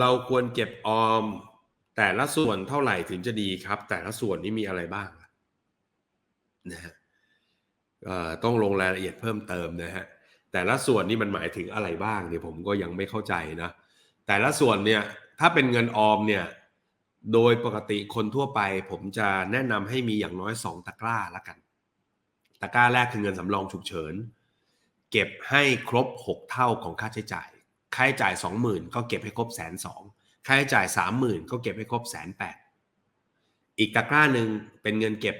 เราควรเก็บออม แต่ละส่วนเท่าไหร่ถึงจะดีครับ แต่ละส่วนนี้มีอะไรบ้างนะฮะต้องลงรายละเอียดเพิ่มเติมนะฮะแต่ละส่วนนี่มันหมายถึงอะไรบ้างเนี่ยผมก็ยังไม่เข้าใจนะแต่ละส่วนเนี่ยถ้าเป็นเงินออมเนี่ยโดยปกติคนทั่วไป ผมจะแนะนำให้มีอย่างน้อย 2 ตะกร้าละกันตะกร้าแรกคือเงินสำรองฉุกเฉิน เก็บให้ครบ 6 เท่าของค่าใช้จ่าย ค่าใช้จ่าย20,000ก็เก็บให้ครบแสนสองค่าใช้จ่าย30,000ก็เก็บให้ครบแสนแปดอีกตะกร้าหนึ่งเป็นเงินเก็บ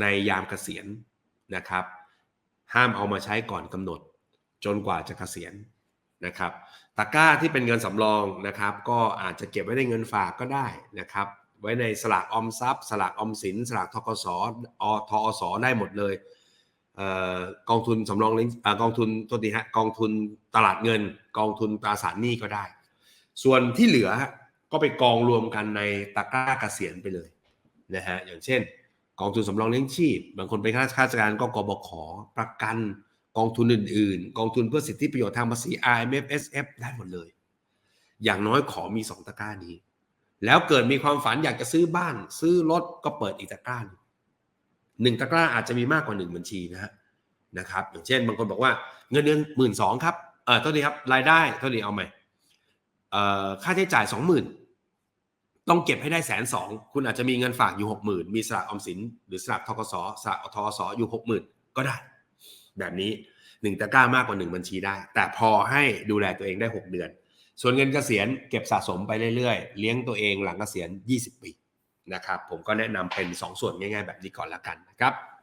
ในยามเกษียณนะครับ ห้ามเอามาใช้ก่อนกำหนด จนกว่าจะเกษียณนะครับตะกร้าที่เป็นเงินสำรองนะครับ ก็อาจจะเก็บไว้ในเงินฝากก็ได้นะครับ ไว้ในสลากออมทรัพย์ สลากออมสิน สลากทกสอทอสได้หมดเลย กองทุนสำรองเลี้ยงกองทุนโทษทีฮะกองทุนตลาดเงิน กองทุนตราสารหนี้ก็ได้ ส่วนที่เหลือก็ไปกองรวมกันในตะกร้าเกษียณไปเลยนะฮะอย่างเช่น กองทุนสำรองเลี้ยงชีพ บางคนเป็นข้าราชการก็กบขประกันกองทุนอื่นๆ กองทุนเพื่อสิทธิประโยชน์ทางภาษี IMF SF ได้หมดเลย อย่างน้อยขอมีสองตะกร้านี้ แล้วเกิดมีความฝันอยากจะซื้อบ้าน ซื้อรถก็เปิดอีกตะกร้านึง หนึ่งตะกร้าอาจจะมีมากกว่าหนึ่งบัญชีนะฮะนะครับ อย่างเช่นบางคนบอกว่าเงินเดือนหมื่นสองครับเออเท่านี้ครับรายได้เท่านี้เอาใหม่เอ่อค่าใช้จ่ายสองหมื่นต้องเก็บให้ได้แสนสองคุณอาจจะมีเงินฝากอยู่หกหมื่นมีสลากออมสิน หรือสลากทกสสลากทกสอยู่หกหมื่นก็ได้ แบบนี้หนึ่งตะกร้ามากกว่าหนึ่งบัญชีได้ แต่พอให้ดูแลตัวเองได้หกเดือน ส่วนเงินเกษียณเก็บสะสมไปเรื่อยๆ เลี้ยงตัวเองหลังเกษียณ20ปี นะครับผมก็แนะนำเป็น 2 ส่วนง่าย ๆ แบบนี้ก่อนละกันนะครับ